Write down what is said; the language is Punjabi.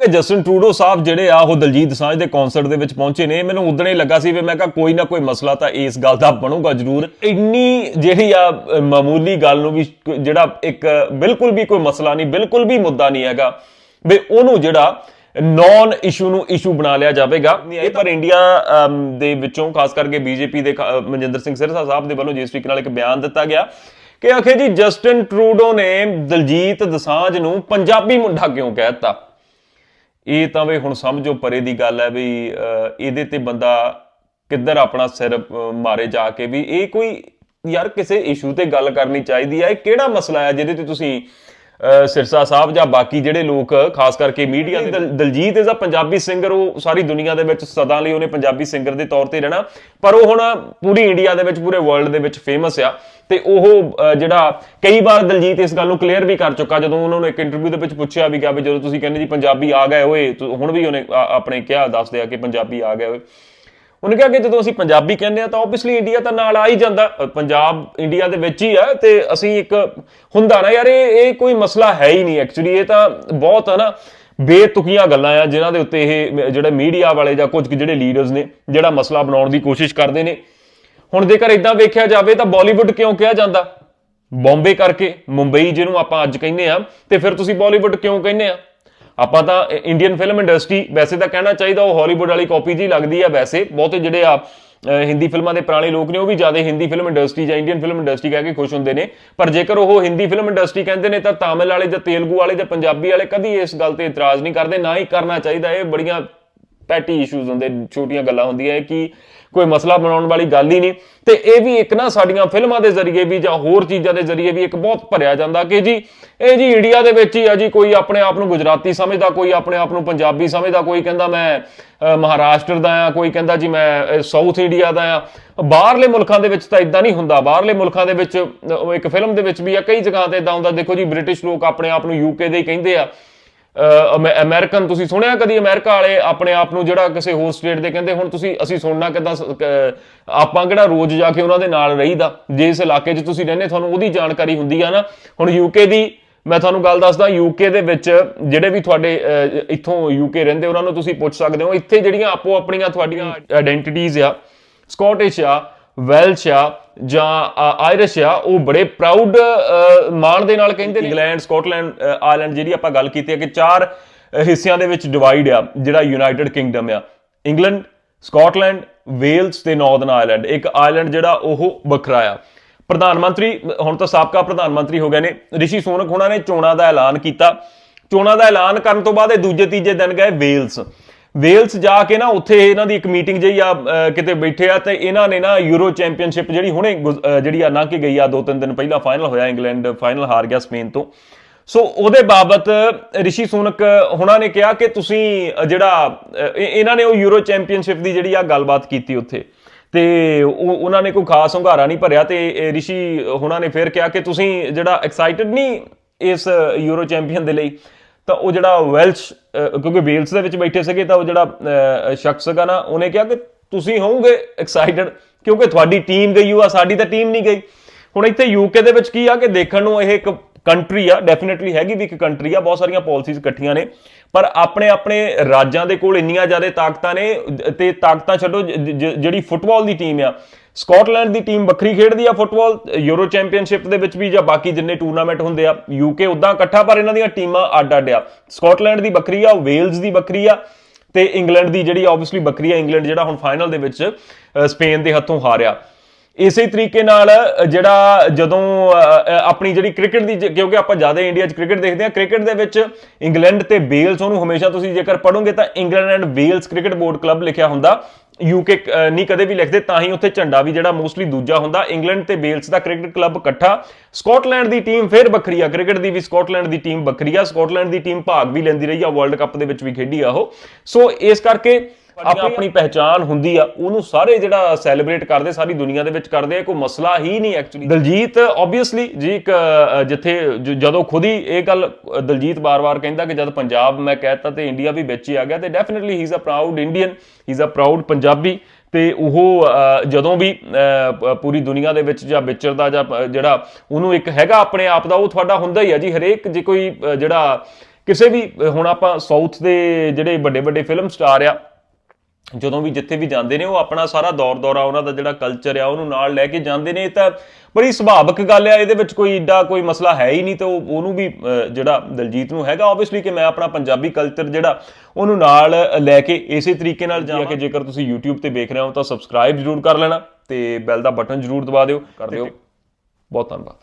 ਕਿ ਜਸਟਨ ਟਰੂਡੋ ਸਾਹਿਬ ਜਿਹੜੇ ਆ ਉਹ ਦਲਜੀਤ ਦੋਸਾਂਝ ਦੇ ਕਨਸਰਟ ਦੇ ਵਿੱਚ ਪਹੁੰਚੇ ਨੇ ਮੈਨੂੰ ਉਦੋਂ ਹੀ ਲੱਗਾ ਸੀ ਵੀ ਮੈਂ ਕਿਹਾ ਕੋਈ ਨਾ ਕੋਈ ਮਸਲਾ ਤਾਂ ਇਸ ਗੱਲ ਦਾ ਬਣੂਗਾ ਜ਼ਰੂਰ। ਇੰਨੀ ਜਿਹੜੀ ਆ ਮਾਮੂਲੀ ਗੱਲ ਨੂੰ ਵੀ ਜਿਹੜਾ ਇੱਕ ਬਿਲਕੁਲ ਵੀ ਕੋਈ ਮਸਲਾ ਨਹੀਂ ਬਿਲਕੁਲ ਵੀ ਮੁੱਦਾ ਨਹੀਂ ਹੈਗਾ ਵੀ ਉਹਨੂੰ ਜਿਹੜਾ ਨੌਨ ਇਸ਼ੂ ਨੂੰ ਇਸ਼ੂ ਬਣਾ ਲਿਆ ਜਾਵੇਗਾ। ਇਹ ਪਰ ਇੰਡੀਆ ਦੇ ਵਿੱਚੋਂ ਖਾਸ ਕਰਕੇ ਬੀਜੇਪੀ ਦੇ ਮਨਜਿੰਦਰ ਸਿੰਘ ਸਿਰਸਾ ਸਾਹਿਬ ਦੇ ਵੱਲੋਂ ਜਿਸ ਤਰੀਕੇ ਨਾਲ ਇੱਕ ਬਿਆਨ ਦਿੱਤਾ ਗਿਆ ਕਿ ਆਖੇ ਜੀ ਜਸਟਨ ਟਰੂਡੋ ਨੇ ਦਲਜੀਤ ਦਸਾਂਝ ਨੂੰ ਪੰਜਾਬੀ ਮੁੰਡਾ ਕਿਉਂ ਕਹਿਤਾ ਇਹ ਤਾਂ ਵੀ ਹੁਣ ਸਮਝੋ ਪਰੇ ਦੀ ਗੱਲ ਹੈ ਵੀ ਅਹ, ਇਹਦੇ ਤੇ ਬੰਦਾ ਕਿੱਧਰ ਆਪਣਾ ਸਿਰ ਮਾਰੇ ਜਾ ਕੇ ਵੀ ਇਹ ਕੋਈ ਯਾਰ ਕਿਸੇ ਇਸ਼ੂ ਤੇ ਗੱਲ ਕਰਨੀ ਚਾਹੀਦੀ ਹੈ। ਇਹ ਕਿਹੜਾ ਮਸਲਾ ਹੈ ਜਿਹਦੇ ਤੇ ਤੁਸੀਂ ਸਿਰਸਾ ਸਾਹਿਬ ਜਾਂ ਬਾਕੀ ਜਿਹੜੇ ਲੋਕ, ਖਾਸ ਕਰਕੇ ਮੀਡੀਆ ਦੇ Diljit is a Punjabi singer, ਉਹ ਸਾਰੀ ਦੁਨੀਆ ਦੇ ਵਿੱਚ ਸਦਾ ਲਈ ਉਹਨੇ ਪੰਜਾਬੀ ਸਿੰਗਰ ਦੇ ਤੌਰ ਤੇ ਰਹਿਣਾ। ਪਰ ਉਹ ਹੁਣ ਪੂਰੀ ਇੰਡੀਆ ਦੇ ਵਿੱਚ, ਪੂਰੇ ਵਰਲਡ ਦੇ ਵਿੱਚ ਫੇਮਸ ਆ। ਤੇ ਉਹ ਜਿਹੜਾ ਕਈ ਵਾਰ ਦਲਜੀਤ ਇਸ ਗੱਲ ਨੂੰ ਕਲੀਅਰ ਵੀ ਕਰ ਚੁੱਕਾ, ਜਦੋਂ ਉਹਨਾਂ ਨੂੰ ਇੱਕ ਇੰਟਰਵਿਊ ਦੇ ਵਿੱਚ ਪੁੱਛਿਆ ਵੀ ਗਿਆ ਵੀ ਜਦੋਂ ਤੁਸੀਂ ਕਹਿੰਦੇ ਜੀ ਪੰਜਾਬੀ ਆ ਗਏ ਓਏ ਹੁਣ ਵੀ ਉਹਨੇ ਆਪਣੇ ਕਿਹਾ, ਦੱਸਦੇ ਆ ਕਿ ਪੰਜਾਬੀ ਆ ਗਏ ਓਏ ਉਹਨੇ ਕਿਹਾ ਕਿ ਜਦੋਂ ਅਸੀਂ ਪੰਜਾਬੀ ਕਹਿੰਦੇ ਆ ਤਾਂ ਆਬਵੀਅਸਲੀ ਇੰਡੀਆ ਤਾਂ ਨਾਲ ਆ ਹੀ ਜਾਂਦਾ। ਪੰਜਾਬ ਇੰਡੀਆ ਦੇ ਵਿੱਚ ਹੀ ਆ ਤੇ ਅਸੀਂ ਇੱਕ ਹੁੰਦਾ ਨਾ ਯਾਰ, ਇਹ ਇਹ ਕੋਈ ਮਸਲਾ ਹੈ ਹੀ ਨਹੀਂ ਐਕਚੁਅਲੀ ਇਹ ਤਾਂ ਬਹੁਤ ਹੈ ਨਾ ਬੇਤੁਕੀਆਂ ਗੱਲਾਂ ਆ ਜਿਨ੍ਹਾਂ ਦੇ ਉੱਤੇ ਇਹ ਜਿਹੜੇ ਮੀਡੀਆ ਵਾਲੇ ਜਾਂ ਕੁਝ ਕੁ ਜਿਹੜੇ ਲੀਡਰਸ ਨੇ ਜਿਹੜਾ ਮਸਲਾ ਬਣਾਉਣ ਦੀ ਕੋਸ਼ਿਸ਼ ਕਰਦੇ ਨੇ। ਹੁਣ ਜੇਕਰ ਇਦਾਂ ਵੇਖਿਆ ਜਾਵੇ ਤਾਂ ਬਾਲੀਵੁੱਡ ਕਿਉਂ ਕਿਹਾ ਜਾਂਦਾ? ਬੰਬੇ ਕਰਕੇ ਮੁੰਬਈ ਜਿਹਨੂੰ ਆਪਾਂ ਅੱਜ ਕਹਿੰਦੇ ਆ ਤੇ ਫਿਰ ਤੁਸੀਂ ਬਾਲੀਵੁੱਡ ਕਿਉਂ ਕਹਿੰਦੇ ਆ? ਆਪਾਂ ਤਾਂ ਇੰਡੀਅਨ ਫਿਲਮ ਇੰਡਸਟਰੀ ਵੈਸੇ ਤਾਂ ਕਹਿਣਾ ਚਾਹੀਦਾ ਉਹ ਹਾਲੀਵੁੱਡ ਵਾਲੀ ਕਾਪੀ ਜੀ ਲੱਗਦੀ ਆ ਵੈਸੇ। ਬਹੁਤੇ ਜਿਹੜੇ ਆ ਹਿੰਦੀ ਫਿਲਮਾਂ ਦੇ ਪੁਰਾਣੇ ਲੋਕ ਨੇ, ਉਹ ਵੀ ਜ਼ਿਆਦਾ ਹਿੰਦੀ ਫਿਲਮ ਇੰਡਸਟਰੀ ਜਾਂ ਇੰਡੀਅਨ ਫਿਲਮ ਇੰਡਸਟਰੀ ਕਹਿ ਕੇ ਖੁਸ਼ ਹੁੰਦੇ ਨੇ। ਪਰ ਜੇਕਰ ਉਹ ਹਿੰਦੀ ਫਿਲਮ ਇੰਡਸਟਰੀ ਕਹਿੰਦੇ ਨੇ, ਤਾਂ ਤਾਮਿਲ ਵਾਲੇ ਜਾਂ ਤੇਲਗੂ ਵਾਲੇ ਜਾਂ ਪੰਜਾਬੀ ਵਾਲੇ ਕਦੀ ਇਸ ਗੱਲ ਤੇ ਇਤਰਾਜ਼ ਨਹੀਂ ਕਰਦੇ, ਨਾ ਹੀ ਕਰਨਾ ਚਾਹੀਦਾ। ਇਹ ਬੜੀਆਂ ਪੈਟੀ ਇਸ਼ੂਜ਼ ਹੁੰਦੇ, ਛੋਟੀਆਂ ਗੱਲਾਂ ਹੁੰਦੀਆਂ, ਇਹ ਕਿ ਕੋਈ ਮਸਲਾ ਬਣਾਉਣ ਵਾਲੀ ਗੱਲ ਹੀ ਨਹੀਂ। ਤੇ ਇਹ ਵੀ ਇੱਕ ਨਾ ਸਾਡੀਆਂ ਫਿਲਮਾਂ ਦੇ ਜ਼ਰੀਏ ਵੀ ਜਾਂ ਹੋਰ ਚੀਜ਼ਾਂ ਦੇ ਜ਼ਰੀਏ ਵੀ ਇੱਕ ਬਹੁਤ ਭਰਿਆ ਜਾਂਦਾ ਕਿ ਜੀ, ਇਹ ਜੀ ਇੰਡੀਆ ਦੇ ਵਿੱਚ ਹੀ ਆ ਜੀ, ਕੋਈ ਆਪਣੇ ਆਪ ਨੂੰ ਗੁਜਰਾਤੀ ਸਮਝਦਾ, ਕੋਈ ਆਪਣੇ ਆਪ ਨੂੰ ਪੰਜਾਬੀ ਸਮਝਦਾ, ਕੋਈ ਕਹਿੰਦਾ ਮੈਂ ਮਹਾਰਾਸ਼ਟਰ ਦਾ ਆ, ਕੋਈ ਕਹਿੰਦਾ ਜੀ ਮੈਂ ਸਾਊਥ ਇੰਡੀਆ ਦਾ ਆ। ਬਾਹਰਲੇ ਮੁਲਕਾਂ ਦੇ ਵਿੱਚ ਤਾਂ ਇਦਾਂ ਨਹੀਂ ਹੁੰਦਾ। ਬਾਹਰਲੇ ਮੁਲਕਾਂ ਦੇ ਵਿੱਚ ਇੱਕ ਫਿਲਮ ਦੇ ਵਿੱਚ ਵੀ ਆ, ਕਈ ਜਗ੍ਹਾ ਤੇ ਇਦਾਂ ਹੁੰਦਾ, ਦੇਖੋ ਜੀ ਬ੍ਰਿਟਿਸ਼ ਲੋਕ ਆਪਣੇ ਆਪ ਨੂੰ ਯੂਕੇ ਦੇ ਹੀ ਕਹਿੰਦੇ ਆ। ਅਮਰੀਕਨ ਤੁਸੀਂ ਸੁਣਿਆ ਕਦੀ ਅਮਰੀਕਾ ਵਾਲੇ ਆਪਣੇ ਆਪ ਨੂੰ ਜਿਹੜਾ ਕਿਸੇ ਹੋਰ ਸਟੇਟ ਦੇ ਕਹਿੰਦੇ ਹੁਣ ਤੁਸੀਂ ਅਸੀਂ ਸੁਣਨਾ ਕਿਦਾਂ ਆਪਾਂ ਕਿਹੜਾ ਰੋਜ਼ ਜਾ ਕੇ ਉਹਨਾਂ ਦੇ ਨਾਲ ਰਹੀਦਾ? ਜੇ ਇਸ ਇਲਾਕੇ 'ਚ ਤੁਸੀਂ ਰਹਿੰਦੇ ਤੁਹਾਨੂੰ ਉਹਦੀ ਜਾਣਕਾਰੀ ਹੁੰਦੀ ਆ ਨਾ। ਹੁਣ ਯੂਕੇ ਦੀ ਮੈਂ ਤੁਹਾਨੂੰ ਗੱਲ ਦੱਸਦਾ ਯੂਕੇ ਦੇ ਵਿੱਚ ਜਿਹੜੇ ਵੀ ਤੁਹਾਡੇ ਅਹ, ਇੱਥੋਂ ਯੂਕੇ ਰਹਿੰਦੇ ਉਹਨਾਂ ਨੂੰ ਤੁਸੀਂ ਪੁੱਛ ਸਕਦੇ ਹੋ। ਇੱਥੇ ਜਿਹੜੀਆਂ ਆਪੋ ਆਪਣੀਆਂ ਤੁਹਾਡੀਆਂ ਆਇਡੈਂਟੀਟੀਜ਼ ਆ ਸਕਾਟਿਸ਼ ਆ ਵੈਲਸ਼ ਆ ਜਾਂ ਆਇਰਿਸ਼ ਆ ਉਹ ਬੜੇ ਪ੍ਰਾਊਡ ਮਾਣ ਦੇ ਨਾਲ ਕਹਿੰਦੇ ਨੇ। ਇੰਗਲੈਂਡ ਸਕਾਟਲੈਂਡ ਅ, ਆਇਰਲੈਂਡ ਜਿਹੜੀ ਆਪਾਂ ਗੱਲ ਕੀਤੀ ਹੈ ਕਿ ਚਾਰ ਹਿੱਸਿਆਂ ਦੇ ਵਿੱਚ ਡਿਵਾਈਡ ਆ ਜਿਹੜਾ ਯੂਨਾਈਟਿਡ ਕਿੰਗਡਮ ਆ। ਇੰਗਲੈਂਡ ਸਕਾਟਲੈਂਡ ਵੇਲਸ ਤੇ ਨਾਰਥਰਨ ਆਇਰਲੈਂਡ ਇੱਕ ਆਇਰਲੈਂਡ ਜਿਹੜਾ ਉਹ ਵੱਖਰਾ ਆ। ਪ੍ਰਧਾਨ ਮੰਤਰੀ ਹੁਣ ਤਾਂ ਸਾਬਕਾ ਪ੍ਰਧਾਨ ਮੰਤਰੀ ਹੋ ਗਏ ਨੇ। ਰਿਸ਼ੀ ਸੋਨਕ ਉਹਨਾਂ ਨੇ ਚੋਣਾਂ ਦਾ ਐਲਾਨ ਕੀਤਾ। ਚੋਣਾਂ ਦਾ ਐਲਾਨ ਕਰਨ ਤੋਂ ਬਾਅਦ ਇਹ ਦੂਜੇ ਤੀਜੇ ਦਿਨ ਗਏ ਵੇਲਸ। ਵੇਲਸ ਜਾ ਕੇ ਨਾ ਉੱਥੇ ਇਹਨਾਂ ਦੀ ਇੱਕ ਮੀਟਿੰਗ ਜਿਹੀ ਆ ਕਿਤੇ ਬੈਠੇ ਆ ਤੇ ਇਹਨਾਂ ਨੇ ਨਾ ਯੂਰੋ ਚੈਂਪੀਅਨਸ਼ਿਪ ਜਿਹੜੀ ਹੁਣੇ ਗੁਜ਼- ਜਿਹੜੀ ਆ ਲੰਘ ਕੇ ਗਈ ਆ ਦੋ ਤਿੰਨ ਦਿਨ ਪਹਿਲਾਂ ਫਾਈਨਲ ਹੋਇਆ ਇੰਗਲੈਂਡ ਫਾਈਨਲ ਹਾਰ ਗਿਆ ਸਪੇਨ ਤੋਂ। ਸੋ ਉਹਦੇ ਬਾਬਤ ਰਿਸ਼ੀ ਸੋਨਕ ਹੁਣਾਂ ਨੇ ਕਿਹਾ ਕਿ ਤੁਸੀਂ ਜਿਹੜਾ ਇਹ- ਇਹਨਾਂ ਨੇ ਉਹ ਯੂਰੋ ਚੈਂਪੀਅਨਸ਼ਿਪ ਦੀ ਜਿਹੜੀ ਆ ਗੱਲਬਾਤ ਕੀਤੀ ਉੱਥੇ। ਤੇ ਉਹ ਉਹਨਾਂ ਨੇ ਕੋਈ ਖਾਸ ਹੁੰਗਾਰਾ ਨਹੀਂ ਭਰਿਆ ਤੇ ਰਿਸ਼ੀ ਹੁਣਾਂ ਨੇ ਫਿਰ ਕਿਹਾ ਕਿ ਤੁਸੀਂ ਜਿਹੜਾ ਐਕਸਾਈਟਡ ਨਹੀਂ ਇਸ ਯੂਰੋ ਚੈਂਪੀਅਨ ਦੇ ਲਈ ਤਾਂ ਉਹ ਜਿਹੜਾ ਵੈਲਸ਼ ਕਿਉਂਕਿ ਵੇਲਸ ਦੇ ਵਿੱਚ ਬੈਠੇ ਸੀਗੇ ਤਾਂ ਉਹ ਜਿਹੜਾ ਸ਼ਖਸ ਸੀਗਾ ਨਾ, ਉਹਨੇ ਕਿਹਾ ਕਿ ਤੁਸੀਂ ਹੋਵੋਗੇ ਐਕਸਾਈਟਡ ਕਿਉਂਕਿ ਤੁਹਾਡੀ ਟੀਮ ਗਈ ਹੋਆ ਸਾਡੀ ਤਾਂ ਟੀਮ ਨਹੀਂ ਗਈ। ਹੁਣ ਇੱਥੇ ਯੂਕੇ ਦੇ ਵਿੱਚ ਕੀ ਆ ਕਿ ਦੇਖਣ ਨੂੰ ਇਹ ਇੱਕ ਕੰਟਰੀ ਆ ਡੈਫੀਨਿਟਲੀ ਹੈਗੀ ਵੀ ਇੱਕ ਕੰਟਰੀ ਆ, ਬਹੁਤ ਸਾਰੀਆਂ ਪਾਲਿਸੀਜ਼ ਇਕੱਠੀਆਂ ਨੇ, ਪਰ ਆਪਣੇ ਆਪਣੇ ਰਾਜਾਂ ਦੇ ਕੋਲ ਇੰਨੀਆਂ ਜ਼ਿਆਦਾ ਤਾਕਤਾਂ ਨੇ, ਤੇ ਤਾਕਤਾਂ ਛੱਡੋ ਜਿਹੜੀ ਫੁੱਟਬਾਲ ਦੀ ਟੀਮ ਆ ਸਕਾਟਲੈਂਡ ਦੀ ਟੀਮ ਵੱਖਰੀ ਖੇਡਦੀ ਆ ਫੁੱਟਬਾਲ ਯੂਰੋ ਚੈਂਪੀਅਨਸ਼ਿਪ ਦੇ ਵਿੱਚ ਵੀ ਜਾਂ ਬਾਕੀ ਜਿੰਨੇ ਟੂਰਨਾਮੈਂਟ ਹੁੰਦੇ ਆ ਯੂਕੇ ਉਦਾਂ ਇਕੱਠਾ, ਪਰ ਇਹਨਾਂ ਦੀਆਂ ਟੀਮਾਂ ਅੱਡ ਅੱਡ ਆ। ਸਕਾਟਲੈਂਡ ਦੀ ਵੱਖਰੀ ਆ ਵੇਲਜ਼ ਦੀ ਵੱਖਰੀ ਆ, ਤੇ ਇੰਗਲੈਂਡ ਦੀ ਜਿਹੜੀ ਆਬਵੀਅਸਲੀ ਵੱਖਰੀ ਆ, ਇੰਗਲੈਂਡ ਜਿਹੜਾ ਹੁਣ ਫਾਈਨਲ ਦੇ ਵਿੱਚ ਸਪੇਨ ਦੇ ਹੱਥੋਂ ਹਾਰਿਆ। ਇਸੇ ਤਰੀਕੇ ਨਾਲ ਜਿਹੜਾ ਜਦੋਂ ਆਪਣੀ ਜਿਹੜੀ ਕ੍ਰਿਕਟ ਦੀ, ਕਿਉਂਕਿ ਆਪਾਂ ਜ਼ਿਆਦਾ ਇੰਡੀਆ 'ਚ ਕ੍ਰਿਕਟ ਦੇਖਦੇ ਹਾਂ ਕ੍ਰਿਕਟ ਦੇ ਵਿੱਚ ਇੰਗਲੈਂਡ ਤੇ ਵੇਲਸ ਉਹਨੂੰ ਹਮੇਸ਼ਾ ਤੁਸੀਂ ਜੇਕਰ ਪੜੋਗੇ ਤਾਂ England and Wales cricket board club ਲਿਖਿਆ ਹੁੰਦਾ। ਯੂਕੇ ਨਹੀਂ ਕਦੇ ਵੀ ਲਿਖਦੇ, ਤਾਂ ਹੀ ਉੱਥੇ ਝੰਡਾ ਵੀ ਜਿਹੜਾ ਮੋਸਟਲੀ ਦੂਜਾ ਹੁੰਦਾ। ਇੰਗਲੈਂਡ ਤੇ ਵੇਲਸ ਦਾ ਕ੍ਰਿਕਟ ਕਲੱਬ ਇਕੱਠਾ। ਸਕਾਟਲੈਂਡ ਦੀ ਟੀਮ ਫਿਰ ਵੱਖਰੀ ਆ। ਕ੍ਰਿਕਟ ਦੀ ਵੀ ਸਕਾਟਲੈਂਡ ਦੀ ਟੀਮ ਵੱਖਰੀ ਆ। ਸਕਾਟਲੈਂਡ ਦੀ ਟੀਮ ਭਾਗ ਵੀ ਲੈਂਦੀ ਰਹੀ ਆ। ਵਰਲਡ ਕੱਪ ਦੇ ਵਿੱਚ ਵੀ ਖੇਡੀ ਆ ਉਹ। ਸੋ, ਇਸ ਕਰਕੇ ਆਪਣੀ ਆਪਣੀ ਪਹਿਚਾਨ ਹੁੰਦੀ ਆ ਉਹਨੂੰ ਸਾਰੇ ਜਿਹੜਾ ਸੈਲੀਬ੍ਰੇਟ ਕਰਦੇ ਸਾਰੀ ਦੁਨੀਆ ਦੇ ਵਿੱਚ ਕਰਦੇ ਆ ਕੋਈ ਮਸਲਾ ਹੀ ਨਹੀਂ ਐਕਚੁਅਲੀ ਦਲਜੀਤ ਆਬਵੀਅਸਲੀ ਜੀ ਇੱਕ ਜਿੱਥੇ ਜਦੋਂ ਖੁਦ ਹੀ ਇਹ ਗੱਲ ਦਲਜੀਤ ਬਾਰ-ਬਾਰ ਕਹਿੰਦਾ ਕਿ ਜਦ ਪੰਜਾਬ ਮੈਂ ਕਹਿਤਾ ਤੇ ਇੰਡੀਆ ਵੀ ਵਿੱਚ ਹੀ ਆ ਗਿਆ ਤੇ definitely he is a proud Indian he is a proud Punjabi ਤੇ ਉਹ ਜਦੋਂ ਵੀ ਪੂਰੀ ਦੁਨੀਆ ਦੇ ਵਿੱਚ ਜਾਂ ਵਿਚਰਦਾ ਜਾਂ ਜਿਹੜਾ ਉਹਨੂੰ ਇੱਕ ਹੈਗਾ ਆਪਣੇ ਆਪ ਦਾ ਉਹ ਤੁਹਾਡਾ ਹੁੰਦਾ ਹੀ ਆ ਜੀ ਹਰੇਕ ਜੇ ਕੋਈ ਜਿਹੜਾ ਕਿਸੇ ਵੀ ਹੁਣ ਆਪਾਂ ਸਾਊਥ ਦੇ ਜਿਹੜੇ ਵੱਡੇ ਵੱਡੇ ਫਿਲਮ ਸਟਾਰ ਆ ਜਦੋਂ ਵੀ ਜਿੱਥੇ ਵੀ ਜਾਂਦੇ ਨੇ ਉਹ ਆਪਣਾ ਸਾਰਾ ਦੌਰ ਦੌਰਾ ਉਹਨਾਂ ਦਾ ਜਿਹੜਾ ਕਲਚਰ ਆ ਉਹਨੂੰ ਨਾਲ ਲੈ ਕੇ ਜਾਂਦੇ ਨੇ। ਇਹ ਤਾਂ ਬੜੀ ਸੁਭਾਵਿਕ ਗੱਲ ਆ ਇਹਦੇ ਵਿੱਚ ਕੋਈ ਏਡਾ ਕੋਈ ਮਸਲਾ ਹੈ ਹੀ ਨਹੀਂ ਤੇ ਉਹ- ਉਹਨੂੰ ਵੀ ਜਿਹੜਾ ਦਲਜੀਤ ਨੂੰ ਹੈਗਾ ਆਬਵੀਅਸਲੀ ਕਿ ਮੈਂ ਆਪਣਾ ਪੰਜਾਬੀ ਕਲਚਰ ਜਿਹੜਾ ਉਹਨੂੰ ਨਾਲ ਲੈ ਕੇ ਇਸੇ ਤਰੀਕੇ ਨਾਲ ਜਾਵਾਂ ਕਿ ਜੇਕਰ ਤੁਸੀਂ YouTube ਤੇ ਵੇਖ ਰਹੇ ਹੋ ਤਾਂ ਸਬਸਕ੍ਰਾਈਬ ਜ਼ਰੂਰ ਕਰ ਲੈਣਾ ਤੇ ਬੈਲ ਦਾ ਬਟਨ ਜ਼ਰੂਰ ਦਬਾ ਦਿਓ। ਕਰ ਦਿਓ। ਬਹੁਤ ਧੰਨਵਾਦ।